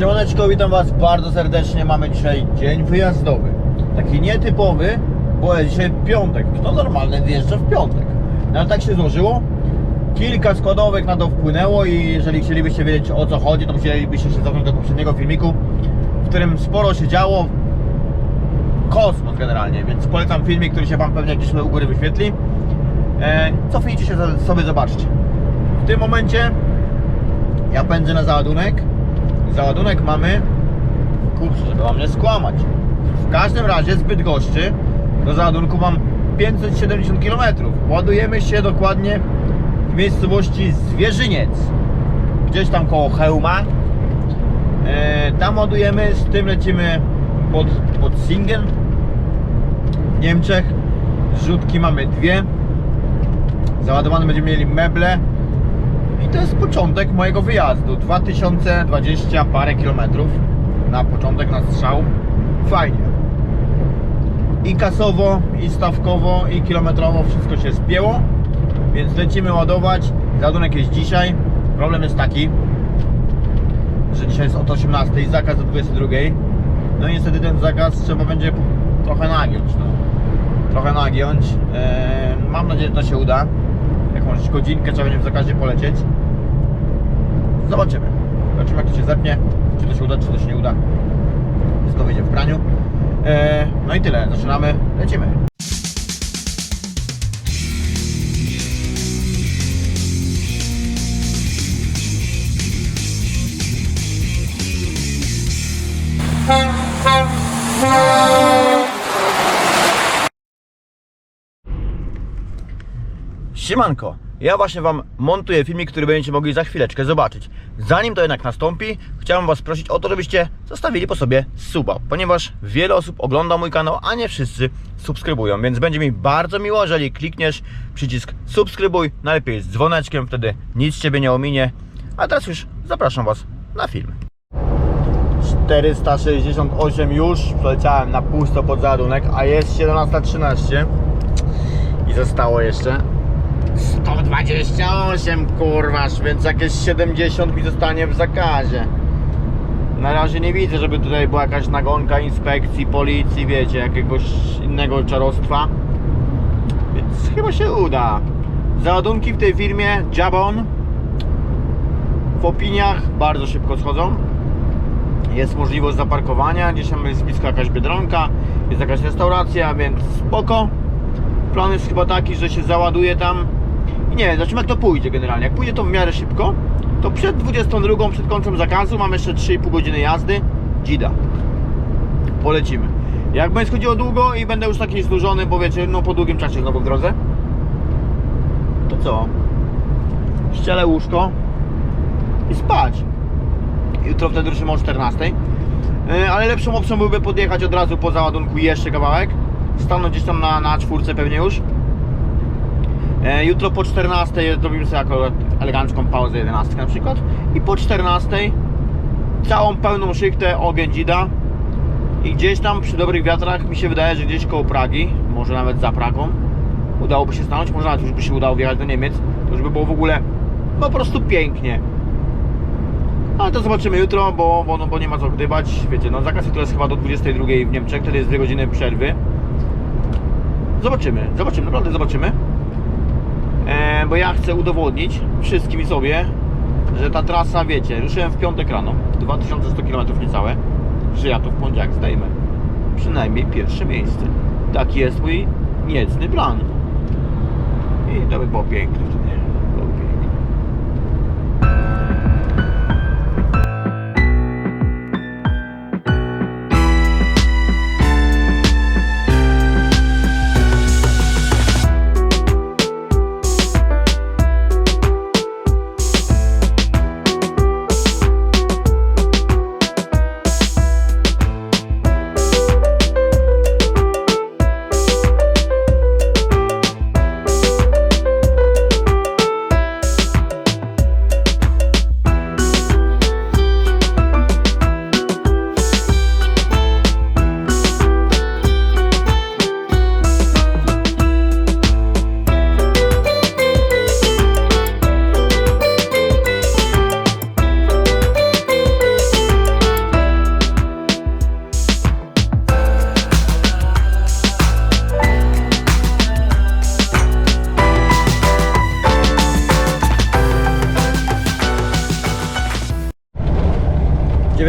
Siemaneczko, witam Was bardzo serdecznie. Mamy dzisiaj dzień wyjazdowy. Taki nietypowy, bo jest dzisiaj piątek. Kto normalny wjeżdża w piątek? No ale tak się złożyło. Kilka składowych na to wpłynęło i jeżeli chcielibyście wiedzieć o co chodzi, to musielibyście się cofnąć do poprzedniego filmiku, w którym sporo się działo. Kosmos generalnie, więc polecam filmik, który się Wam pewnie gdzieś u góry wyświetli. E, cofnijcie się sobie, zobaczcie. W tym momencie ja pędzę na załadunek. Załadunek mamy, kurczę, żeby wam nie skłamać. W każdym razie z Bydgoszczy do załadunku mam 570 km. Ładujemy się dokładnie w miejscowości Zwierzyniec. Gdzieś tam koło Chełma. E, tam ładujemy, z tym lecimy pod, pod Singen w Niemczech. Zrzutki mamy dwie. Załadowane będziemy mieli meble, i to jest początek mojego wyjazdu. 2020 parę kilometrów na początek, na strzał. Fajnie. I kasowo, i stawkowo, i kilometrowo wszystko się spięło. Więc lecimy ładować. Załadunek jest dzisiaj. Problem jest taki, że dzisiaj jest od 18, zakaz do 22. No i niestety ten zakaz trzeba będzie trochę nagiąć. No. Trochę nagiąć. Eee, mam nadzieję, że to się uda jakąś godzinkę trzeba będzie w zakazie polecieć. Zobaczymy. Zobaczymy jak to się zepnie, czy to się uda, czy to się nie uda. Wszystko wyjdzie w praniu. E, no i tyle, zaczynamy, lecimy. Siemanko, ja właśnie Wam montuję filmik, który będziecie mogli za chwileczkę zobaczyć. Zanim to jednak nastąpi, chciałem Was prosić o to, żebyście zostawili po sobie suba, ponieważ wiele osób ogląda mój kanał, a nie wszyscy subskrybują, więc będzie mi bardzo miło, jeżeli klikniesz przycisk subskrybuj, najlepiej z dzwoneczkiem, wtedy nic Ciebie nie ominie. A teraz już zapraszam Was na film. 468 już, przeleciałem na pusto pod załadunek, a jest 17.13 i zostało jeszcze 128 kurwasz, więc jakieś 70 mi zostanie w zakazie. Na razie nie widzę, żeby tutaj była jakaś nagonka inspekcji, policji, wiecie, jakiegoś innego czarostwa. Więc chyba się uda. Załadunki w tej firmie Jabon w opiniach bardzo szybko schodzą. Jest możliwość zaparkowania, gdzieś tam jest blisko jakaś biedronka, jest jakaś restauracja, więc spoko. Plan jest chyba taki, że się załaduje tam nie wiem, zobaczymy jak to pójdzie generalnie. Jak pójdzie to w miarę szybko, to przed 22, przed końcem zakazu mam jeszcze 3,5 godziny jazdy. Dzida. Polecimy. Jak będzie chodziło długo i będę już taki znużony, bo wiecie, no po długim czasie znowu w drodze, to co? Ścielę łóżko i spać. Jutro wtedy ruszymy o 14. Yy, Ale lepszą opcją byłby podjechać od razu po załadunku jeszcze kawałek. Stanąć gdzieś tam na, na czwórce pewnie już. E, Jutro po 14 zrobimy sobie akurat elegancką pauzę 11 na przykład i po 14 całą pełną szychtę ogień i gdzieś tam przy dobrych wiatrach mi się wydaje, że gdzieś koło Pragi, może nawet za Pragą udałoby się stanąć, może nawet już by się udało wjechać do Niemiec, to już by było w ogóle po prostu pięknie. Ale to zobaczymy jutro, bo, bo, no, bo nie ma co gdybać. Wiecie, no zakaz jutro jest chyba do 22 w Niemczech, wtedy jest 2 godziny przerwy. Zobaczymy, zobaczymy, naprawdę zobaczymy. Bo ja chcę udowodnić wszystkim i sobie, że ta trasa, wiecie, ruszyłem w piątek rano, 2100 km niecałe, że ja to w poniedziałek zdejmę. Przynajmniej pierwsze miejsce. Taki jest mój niecny plan. I to by było piękne wtedy.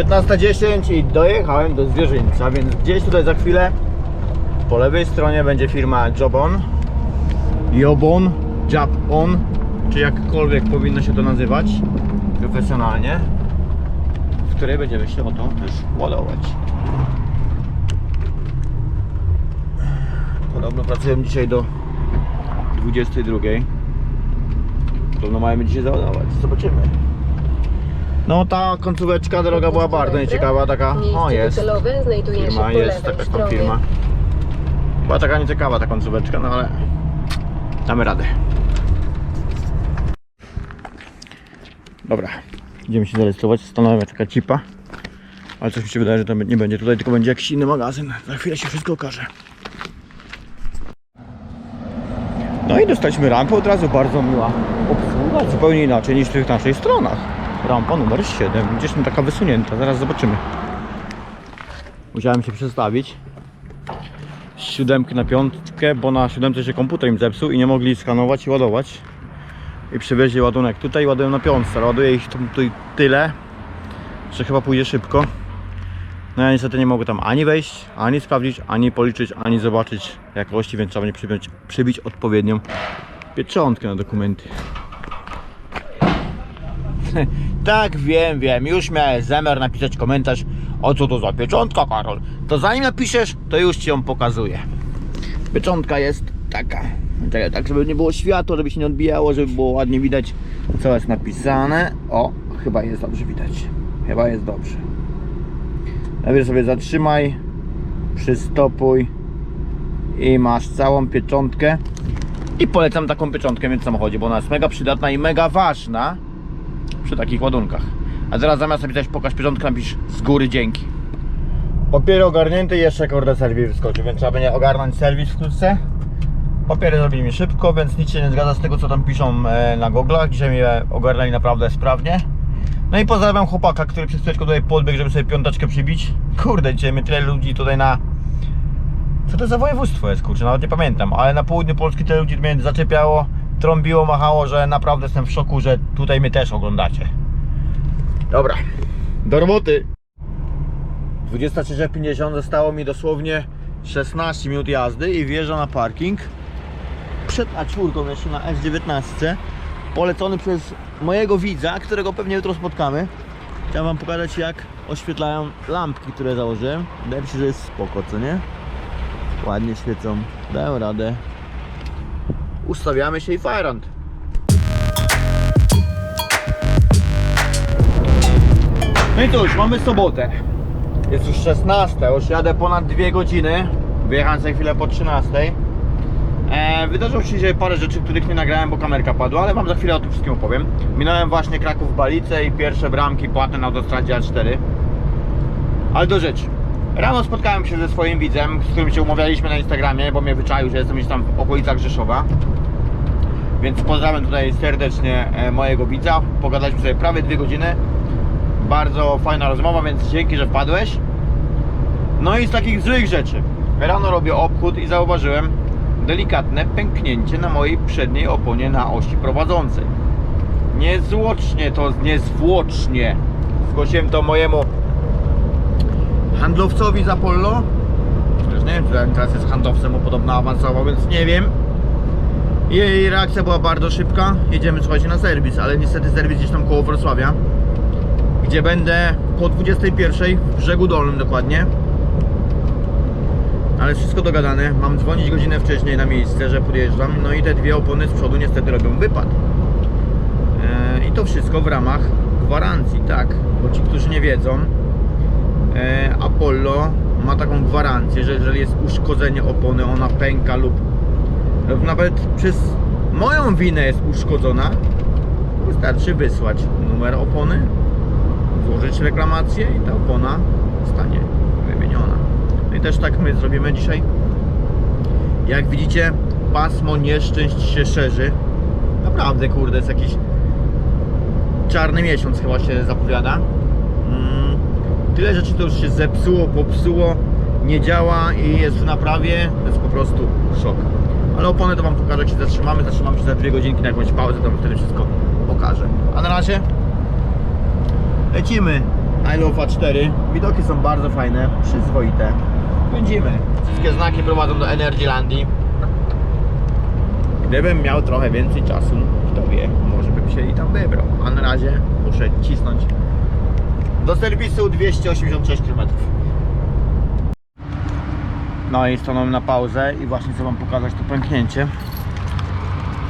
19.10 i dojechałem do zwierzyńca, więc gdzieś tutaj za chwilę po lewej stronie będzie firma Jobon. Jobon, Jabon, czy jakkolwiek powinno się to nazywać profesjonalnie, w której będziemy się o to też ładować. Podobno pracuję dzisiaj do 22. Podobno mamy dzisiaj załadować. Zobaczymy. No ta końcóweczka droga była bardzo nieciekawa, taka, o jest, firma jest, taka firma. Była taka nieciekawa ta końcóweczka, no ale damy radę. Dobra, idziemy się zarejestrować, stanowia taka cipa. Ale coś mi się wydaje, że to nie będzie tutaj, tylko będzie jakiś inny magazyn. Za chwilę się wszystko okaże. No i dostaliśmy rampę od razu, bardzo miła obsługa, zupełnie inaczej niż w tych naszych stronach. Rampa numer 7, gdzieś tam taka wysunięta, zaraz zobaczymy. Musiałem się przestawić z siódemki na piątkę, bo na siódemce się komputer im zepsuł i nie mogli skanować i ładować. I przywieźli ładunek. Tutaj ładują na piątce, ale ładuję ich tu, tu tyle, że chyba pójdzie szybko. No ja niestety nie mogę tam ani wejść, ani sprawdzić, ani policzyć, ani zobaczyć jakości, więc trzeba będzie przybić, przybić odpowiednią pieczątkę na dokumenty. tak, wiem, wiem, już miałem zamiar napisać komentarz, o co to za pieczątka, Karol. To zanim napiszesz, to już Ci ją pokazuję. Pieczątka jest taka. Tak, żeby nie było światło, żeby się nie odbijało, żeby było ładnie widać, co jest napisane. O, chyba jest dobrze widać. Chyba jest dobrze. Najpierw sobie zatrzymaj, przystopuj i masz całą pieczątkę. I polecam taką pieczątkę mieć w samochodzie, bo ona jest mega przydatna i mega ważna przy takich ładunkach. A teraz zamiast napisać pokaż pieczątkę, napisz z góry dzięki. Papiery ogarnięte i jeszcze kurde serwis wyskoczył, więc trzeba będzie ogarnąć serwis wkrótce. Papiery zrobili szybko, więc nic się nie zgadza z tego co tam piszą e, na goglach. Dzisiaj mnie ogarnęli naprawdę sprawnie. No i pozdrawiam chłopaka, który przez chwileczkę tutaj podbiegł, żeby sobie piąteczkę przybić. Kurde, dzisiaj my tyle ludzi tutaj na... Co to za województwo jest, kurczę, nawet nie pamiętam, ale na południu Polski tyle ludzi mnie zaczepiało, trąbiło, machało, że naprawdę jestem w szoku, że tutaj mnie też oglądacie. Dobra, do roboty. 23.50 zostało mi dosłownie 16 minut jazdy i wjeżdżam na parking przed A4 jeszcze na S19 polecony przez mojego widza, którego pewnie jutro spotkamy. Chciałem wam pokazać jak oświetlają lampki, które założyłem. Wydaje mi się, że jest spoko, co nie? Ładnie świecą, dają radę. Ustawiamy się i fajrant. No i cóż, mamy sobotę. Jest już 16, już jadę ponad 2 godziny. Wyjechałem za chwilę po 13. E, wydarzyło się dzisiaj parę rzeczy, których nie nagrałem, bo kamerka padła, ale Wam za chwilę o tym wszystkim opowiem. Minąłem właśnie Kraków Balice i pierwsze bramki płatne na autostradzie A4. Ale do rzeczy. Rano spotkałem się ze swoim widzem, z którym się umawialiśmy na Instagramie, bo mnie wyczaił, że jestem gdzieś tam w okolicach Rzeszowa. Więc pozdrawiam tutaj serdecznie e, mojego widza. Pogadaliśmy sobie prawie dwie godziny. Bardzo fajna rozmowa, więc dzięki, że wpadłeś. No i z takich złych rzeczy. Rano robię obchód i zauważyłem delikatne pęknięcie na mojej przedniej oponie na osi prowadzącej. Niezwłocznie to, niezwłocznie zgłosiłem to mojemu handlowcowi z Apollo. Chociaż nie wiem, czy teraz jest handlowcem, bo podobno awansował, więc nie wiem. Jej reakcja była bardzo szybka. Jedziemy, słuchajcie, na serwis, ale niestety serwis gdzieś tam koło Wrocławia, gdzie będę po 21 w brzegu dolnym dokładnie. Ale wszystko dogadane. Mam dzwonić godzinę wcześniej na miejsce, że podjeżdżam. No i te dwie opony z przodu niestety robią wypad. E, I to wszystko w ramach gwarancji, tak? Bo ci, którzy nie wiedzą, Apollo ma taką gwarancję, że jeżeli jest uszkodzenie opony, ona pęka lub, lub nawet przez moją winę jest uszkodzona, wystarczy wysłać numer opony, złożyć reklamację i ta opona zostanie wymieniona. No i też tak my zrobimy dzisiaj. Jak widzicie, pasmo nieszczęść się szerzy. Naprawdę, kurde, jest jakiś czarny miesiąc chyba się zapowiada. Mm, tyle rzeczy to już się zepsuło, popsuło, nie działa i jest w naprawie. To jest po prostu szok. Ale opony to Wam pokażę, jak się zatrzymamy. Zatrzymamy się za dwie godzinki na jakąś pauzę, to Wam wtedy wszystko pokażę. A na razie lecimy. I Love A4. Widoki są bardzo fajne, przyzwoite. Pędzimy. Wszystkie znaki prowadzą do Energylandii. Gdybym miał trochę więcej czasu, kto wie, może bym się i tam wybrał. A na razie muszę cisnąć. Do serwisu 286 km. No i stanąłem na pauzę i właśnie chcę wam pokazać to pęknięcie.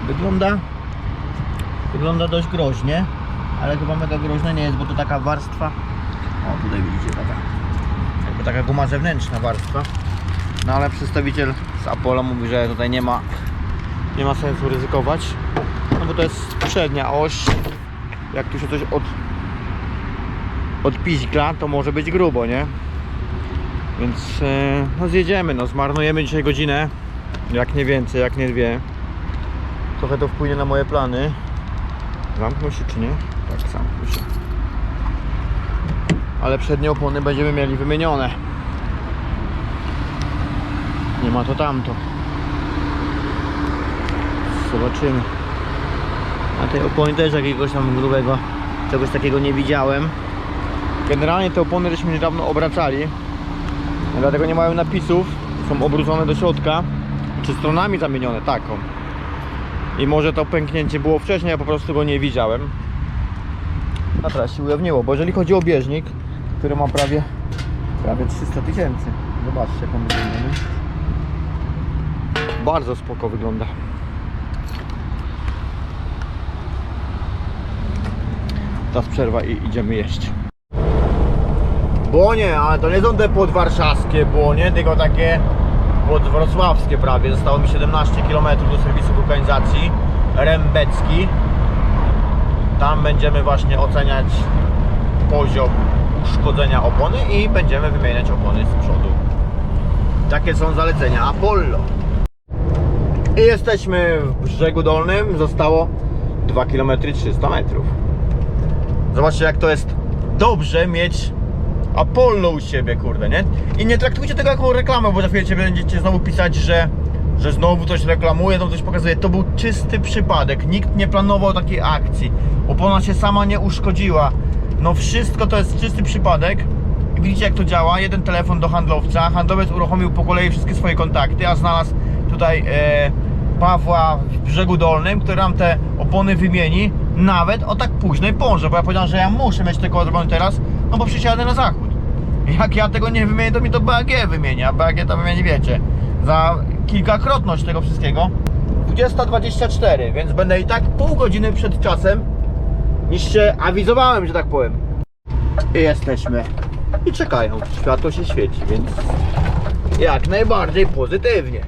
Wygląda Wygląda dość groźnie, ale chyba mega groźne nie jest, bo to taka warstwa. O, tutaj widzicie taka. Jakby taka guma zewnętrzna warstwa. No ale przedstawiciel z Apollo mówi, że tutaj nie ma nie ma sensu ryzykować. No bo to jest przednia oś. Jak tu się coś od odpiźgla, to może być grubo, nie? Więc e, no zjedziemy, no zmarnujemy dzisiaj godzinę. Jak nie więcej, jak nie dwie. Trochę to wpłynie na moje plany. Zamknął się czy nie? Tak, zamknął się. Ale przednie opony będziemy mieli wymienione. Nie ma to tamto. Zobaczymy. A tej opony też jakiegoś tam grubego, czegoś takiego nie widziałem. Generalnie te opony żeśmy niedawno obracali. Dlatego nie mają napisów. Są obrócone do środka. Czy stronami zamienione, taką. I może to pęknięcie było wcześniej, ja po prostu go nie widziałem. A teraz się ujawniło, bo jeżeli chodzi o bieżnik, który ma prawie, prawie 300 tysięcy. Zobaczcie jak on wygląda. Bardzo spoko wygląda. Teraz przerwa i idziemy jeść. Błonie, ale to nie są te podwarszawskie błonie, tylko takie podwrocławskie prawie. Zostało mi 17 km do serwisu wulkanizacji Rębecki. Tam będziemy właśnie oceniać poziom uszkodzenia opony i będziemy wymieniać opony z przodu. Takie są zalecenia Apollo. I jesteśmy w brzegu dolnym. Zostało 2 km 300 metrów. Zobaczcie jak to jest dobrze mieć Apollo u siebie, kurde, nie? I nie traktujcie tego jako reklamę, bo za chwilę będziecie znowu pisać, że, że znowu coś reklamuje, znowu coś pokazuje. To był czysty przypadek. Nikt nie planował takiej akcji. Opona się sama nie uszkodziła. No wszystko to jest czysty przypadek. Widzicie jak to działa. Jeden telefon do handlowca. Handlowiec uruchomił po kolei wszystkie swoje kontakty, a znalazł tutaj e, Pawła w brzegu dolnym, który nam te opony wymieni nawet o tak późnej porze, bo ja powiedziałem, że ja muszę mieć tego odrobione teraz, no bo przysiadę na zachód. Jak ja tego nie wymienię, to mi to BAG wymieni, a BAG to wymieni, wiecie, za kilkakrotność tego wszystkiego. 20.24, więc będę i tak pół godziny przed czasem, niż się awizowałem, że tak powiem. I jesteśmy. I czekają. Światło się świeci, więc jak najbardziej pozytywnie.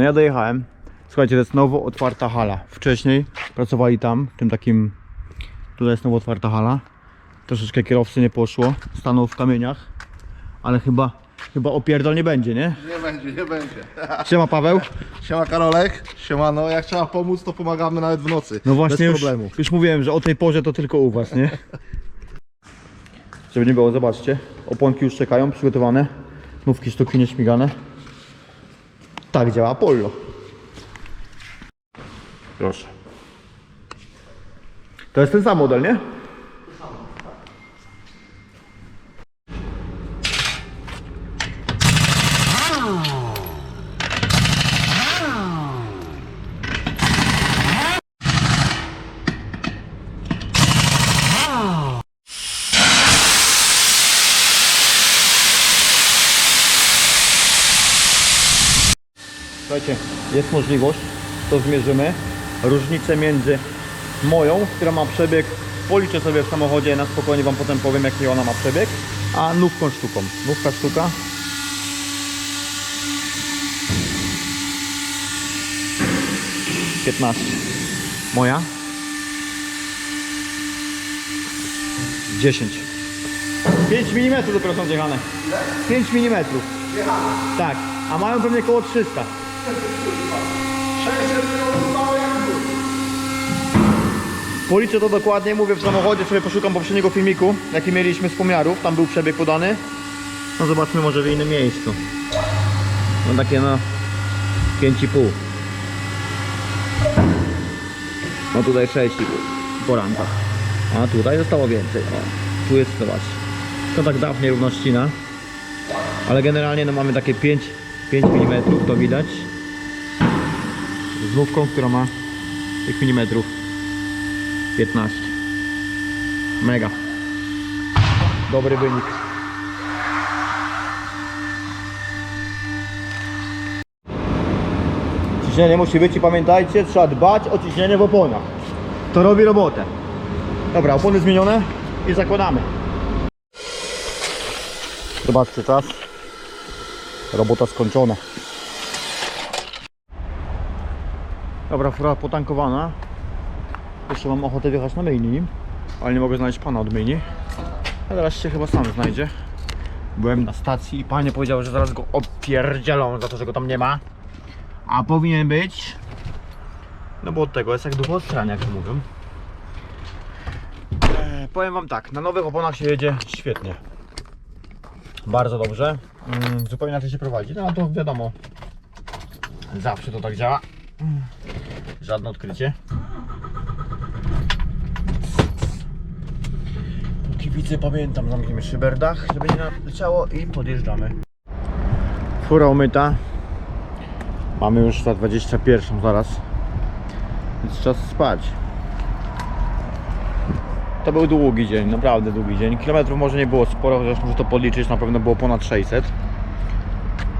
No ja dojechałem. Słuchajcie, to jest nowo otwarta hala. Wcześniej pracowali tam, w tym takim... Tutaj jest nowo otwarta hala. Troszeczkę kierowcy nie poszło. Stanął w kamieniach. Ale chyba, chyba opierdol nie będzie, nie? Nie będzie, nie będzie. Siema Paweł. Siema Karolek, siemano, jak trzeba pomóc, to pomagamy nawet w nocy. No właśnie Bez już, problemu. już mówiłem, że o tej porze to tylko u Was, nie? Żeby nie było, zobaczcie. Oponki już czekają, przygotowane. Nówki sztuki nieśmigane. Tak działa Apollo. Proszę. To jest ten sam model, nie? Słuchajcie, jest możliwość, to zmierzymy. różnicę między moją, która ma przebieg, policzę sobie w samochodzie, na spokojnie Wam potem powiem jaki ona ma przebieg, a nówką sztuką. Nówka sztuka. Piętnaście. Moja? 10. 5 mm dopiero są zjechane. 5 mm. Tak, a mają pewnie około 300. Policzę to dokładnie, mówię w samochodzie, sobie poszukam poprzedniego filmiku, jaki mieliśmy z pomiarów, tam był przebieg podany. No zobaczmy może w innym miejscu. No takie no 5,5. No tutaj 6,5 po rampach. A tutaj zostało więcej. O, tu jest, zobacz. To tak dawniej równościna. Ale generalnie no mamy takie 5, 5 mm, to widać. Z która ma tych milimetrów 15. Mega. Dobry wynik. Ciśnienie musi być i pamiętajcie, trzeba dbać o ciśnienie w oponach. To robi robotę. Dobra, opony zmienione i zakładamy. Zobaczcie czas. Robota skończona. Dobra, fura potankowana. Jeszcze mam ochotę wjechać na myjni, ale nie mogę znaleźć pana od myjni. A teraz się chyba sam znajdzie. Byłem na stacji i panie powiedział, że zaraz go opierdzielą za to, że go tam nie ma. A powinien być. No bo od tego jest jak duch od jak to mówią. E, powiem wam tak, na nowych oponach się jedzie świetnie. Bardzo dobrze. Mm, zupełnie inaczej się prowadzi. No to wiadomo. Zawsze to tak działa. Żadne odkrycie. Widzę, pamiętam, zamkniemy szyberdach, żeby nie leciało i podjeżdżamy. Fura umyta. Mamy już za 21 zaraz. Więc czas spać. To był długi dzień, naprawdę długi dzień. Kilometrów może nie było sporo, chociaż muszę to podliczyć, na pewno było ponad 600.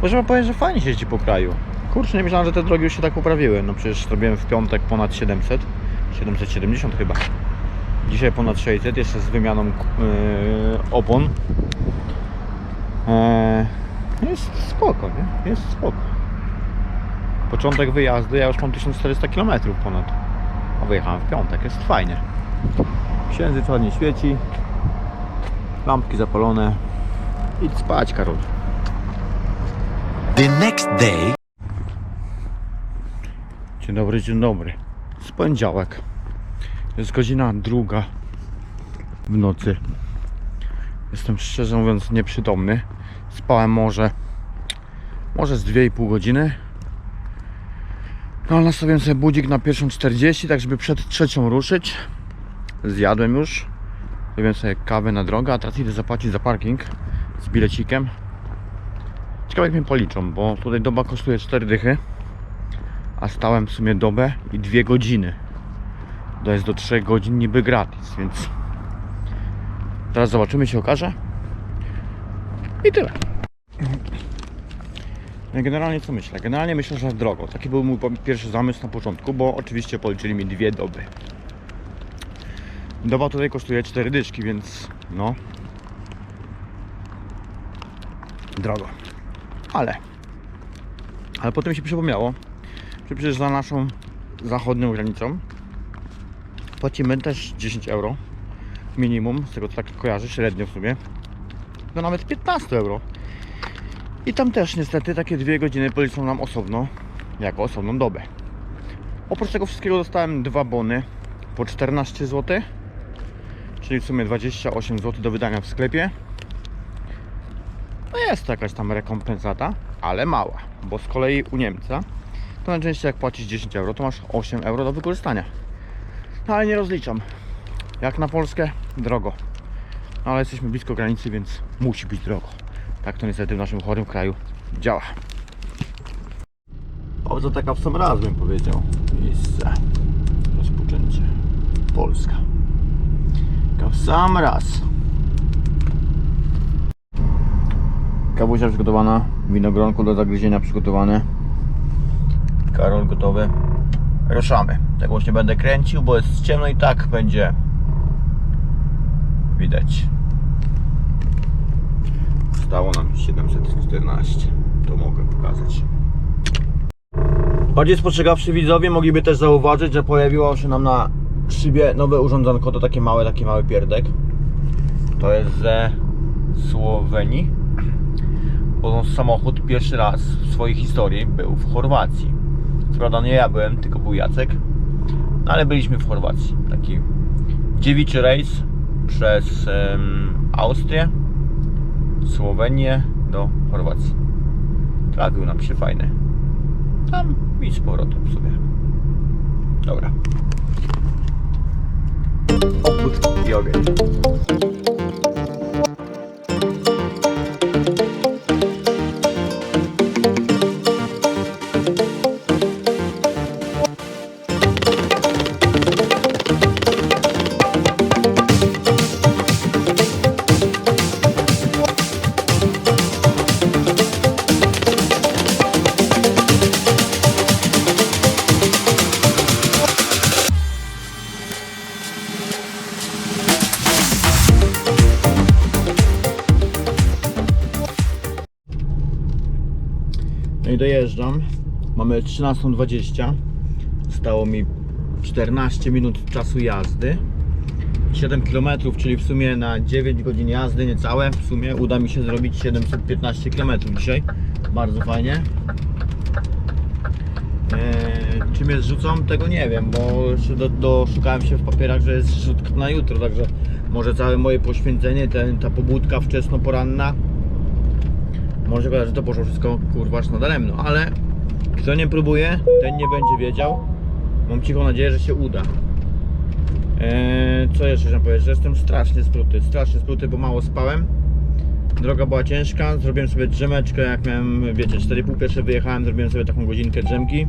Może wam powiem, że fajnie się po kraju. Kurczę, nie myślałem, że te drogi już się tak poprawiły. No przecież zrobiłem w piątek ponad 700. 770 chyba. Dzisiaj ponad 600, jeszcze z wymianą yy, opon. Eee, jest spoko, nie? Jest spoko. Początek wyjazdu, ja już mam 1400 km ponad. A wyjechałem w piątek, jest fajnie. Księżyc ładnie świeci. Lampki zapalone. Idź spać, Karol. The next day, Dzień dobry, dzień dobry. Z poniedziałek. Jest godzina druga w nocy. Jestem szczerze mówiąc nieprzytomny. Spałem może może z 2,5 godziny. No ale nastawiłem sobie budzik na 1.40, tak żeby przed trzecią ruszyć. Zjadłem już. Zrobiłem sobie kawę na drogę, a teraz idę zapłacić za parking z bilecikiem. Ciekawe jak mnie policzą, bo tutaj doba kosztuje 4 dychy a stałem w sumie dobę i dwie godziny. To jest do 3 godzin niby gratis, więc teraz zobaczymy, się okaże. I tyle. No generalnie co myślę? Generalnie myślę, że drogo. Taki był mój pierwszy zamysł na początku, bo oczywiście policzyli mi dwie doby. Doba tutaj kosztuje 4 dyszki, więc no drogo. Ale ale potem się przypomniało, że przecież za naszą zachodnią granicą płacimy też 10 euro minimum, z tego co tak kojarzę, średnio w sumie. Do nawet 15 euro. I tam też niestety takie dwie godziny policzą nam osobno jako osobną dobę. Oprócz tego wszystkiego dostałem dwa bony po 14 zł czyli w sumie 28 zł do wydania w sklepie. No jest to jakaś tam rekompensata, ale mała, bo z kolei u Niemca to najczęściej jak płacisz 10 euro, to masz 8 euro do wykorzystania. No ale nie rozliczam. Jak na Polskę, drogo. No, ale jesteśmy blisko granicy, więc musi być drogo. Tak to niestety w naszym chorym kraju działa. O, to taka w sam raz bym powiedział. Miejsce. Rozpoczęcie. Polska. Taka w sam raz. Kawusia przygotowana, winogronko do zagryzienia przygotowane. Karol gotowy. ruszamy. Tego już nie będę kręcił, bo jest ciemno i tak będzie widać. Stało nam 714. To mogę pokazać. Bardziej spostrzegawczy widzowie mogliby też zauważyć, że pojawiło się nam na szybie nowe urządzonko, to takie małe, taki mały pierdek. To jest ze Słowenii. Bo samochód pierwszy raz w swojej historii był w Chorwacji. Prawda nie ja byłem, tylko był Jacek. No ale byliśmy w Chorwacji. Taki dziewiczy rejs przez em, Austrię, Słowenię do Chorwacji. Trafił nam się fajny. Tam i z powrotem sobie. Dobra. Obrót i. 13.20. Zostało mi 14 minut czasu jazdy. 7 km, czyli w sumie na 9 godzin jazdy, niecałe. W sumie uda mi się zrobić 715 km dzisiaj. Bardzo fajnie. Eee, czy mnie? Tego nie wiem, bo jeszcze do, doszukałem się w papierach, że jest zrzutka na jutro, także może całe moje poświęcenie, ten, ta pobudka wczesno-poranna może się że to poszło wszystko kurwa aż nadaremno, ale kto nie próbuje, ten nie będzie wiedział. Mam cichą nadzieję, że się uda. Eee, co jeszcze chciałem powiedzieć? Że jestem strasznie spruty, strasznie spruty, bo mało spałem. Droga była ciężka, zrobiłem sobie drzemeczkę, jak miałem, wiecie, 4,5 pierwsze wyjechałem, zrobiłem sobie taką godzinkę drzemki.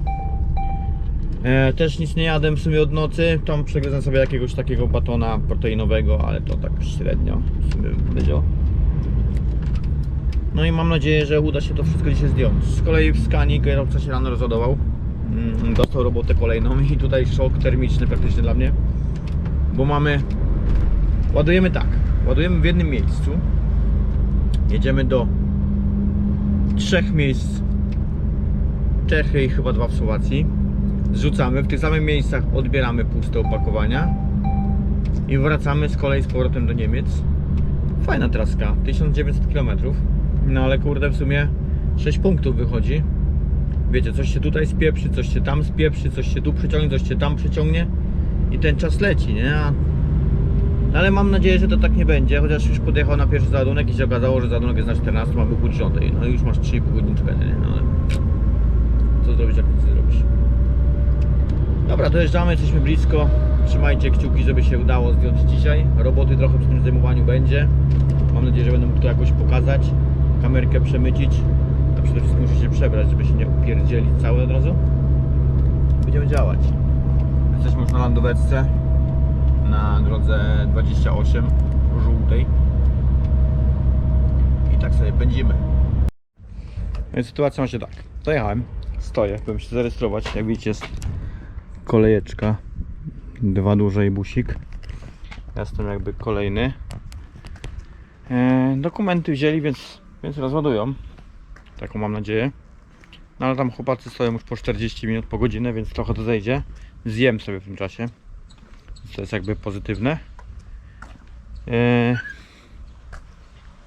E, też nic nie jadłem w sumie od nocy, tam przegryzłem sobie jakiegoś takiego batona proteinowego, ale to tak średnio w sumie powiedział. No i mam nadzieję, że uda się to wszystko dzisiaj zdjąć. Z kolei w skani kierowca się rano rozładował. Mm, Dostał robotę kolejną i tutaj szok termiczny praktycznie dla mnie. Bo mamy... Ładujemy tak. Ładujemy w jednym miejscu. Jedziemy do trzech miejsc. Czechy i chyba dwa w Słowacji. Zrzucamy. W tych samych miejscach odbieramy puste opakowania. I wracamy z kolei z powrotem do Niemiec. Fajna traska, 1900 km. No ale kurde, w sumie 6 punktów wychodzi. Wiecie, coś się tutaj spieprzy, coś się tam spieprzy, coś się tu przyciągnie, coś się tam przyciągnie i ten czas leci, nie? A... No, ale mam nadzieję, że to tak nie będzie, chociaż już podjechał na pierwszy załadunek i się okazało, że załadunek jest na 14, mamy pół 10. No i już masz 3,5 godziny czekania, nie? No ale co zrobić, jak nic zrobisz? Dobra, dojeżdżamy, jesteśmy blisko. Trzymajcie kciuki, żeby się udało zdjąć dzisiaj. Roboty trochę przy tym zdejmowaniu będzie. Mam nadzieję, że będę mógł to jakoś pokazać, kamerkę przemycić. A przede wszystkim muszę się przebrać, żeby się nie upierdzielić cały od razu. Będziemy działać. Jesteśmy już na landoweczce na drodze 28 żółtej. I tak sobie pędzimy. Więc sytuacja ma się tak. Dojechałem, stoję, bym się zarejestrować. Jak widzicie jest kolejeczka. Dwa duże i busik. Ja Jestem jakby kolejny. E, dokumenty wzięli, więc, więc rozładują. Taką mam nadzieję. No ale tam chłopacy stoją już po 40 minut, po godzinę, więc trochę to zejdzie. Zjem sobie w tym czasie. To jest jakby pozytywne. E,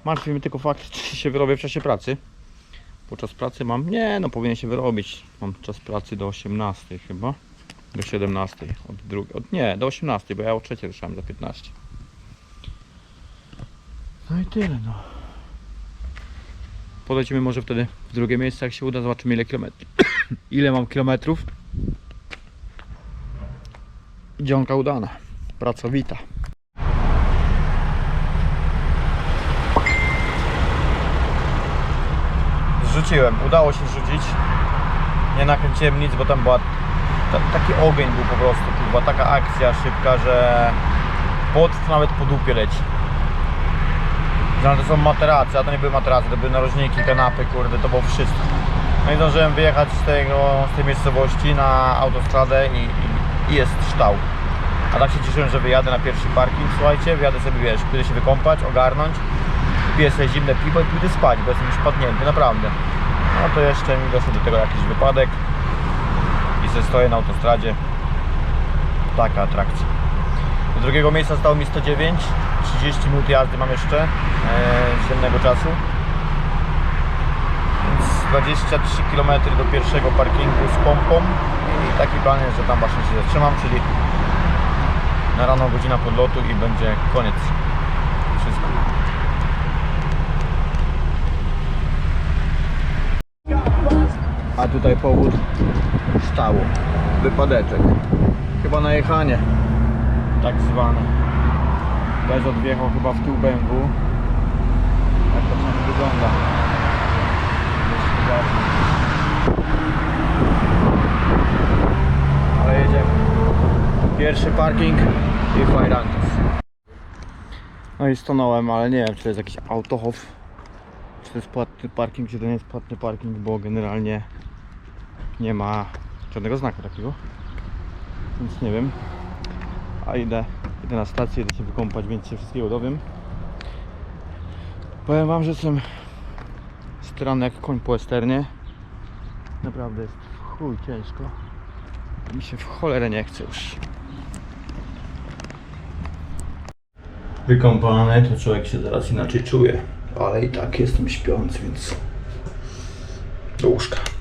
martwi mnie tylko fakt, czy się wyrobię w czasie pracy. Podczas pracy mam, nie no powinien się wyrobić. Mam czas pracy do 18 chyba. Do 17. Od drugiej, od, nie, do 18, bo ja o 3 ruszałem za 15. No i tyle no. Polecimy może wtedy w drugie miejsce, jak się uda, zobaczymy ile kilometrów. ile mam kilometrów. Dzionka udana. Pracowita. Zrzuciłem, udało się zrzucić. Nie nakręciłem nic, bo tam była ta, taki ogień był po prostu, była taka akcja szybka, że pot nawet po dupie leci. Że to są materace, a to nie były materace, to były narożniki, kanapy, kurde, to było wszystko. No i zdążyłem wyjechać z, tego, z tej miejscowości na autostradę i, i, i jest ształ. A tak się cieszyłem, że wyjadę na pierwszy parking, słuchajcie, wyjadę sobie, wiesz, pójdę się wykąpać, ogarnąć, piję sobie zimne piwo i pójdę spać, bo jestem już padnięty, naprawdę. No to jeszcze mi doszło do tego jakiś wypadek i sobie stoję na autostradzie. Taka atrakcja. Do drugiego miejsca stało mi 109, 30 minut jazdy mam jeszcze e, z dziennego czasu. Więc 23 km do pierwszego parkingu z pompą i taki plan jest, że tam właśnie się zatrzymam, czyli na rano godzina podlotu i będzie koniec. Wszystko. A tutaj powód stało. Wypadeczek. Chyba na jechanie. Tak zwane. Bez odwjechał chyba w tył BMW. Tak to przynajmniej wygląda. Ale jedziemy. Pierwszy parking i Fajrantos. No i stanąłem, ale nie wiem czy to jest jakiś autochow. Czy to jest płatny parking, czy to nie jest płatny parking, bo generalnie nie ma żadnego znaku takiego. Więc nie wiem. A idę, idę na stację, idę się wykąpać, więc się wszystkiego dowiem. Powiem wam, że jestem strany jak koń po westernie. Naprawdę jest chuj ciężko. Mi się w cholerę nie chce już. Wykąpany, to człowiek się zaraz inaczej czuje. Ale i tak jestem śpiący, więc do łóżka.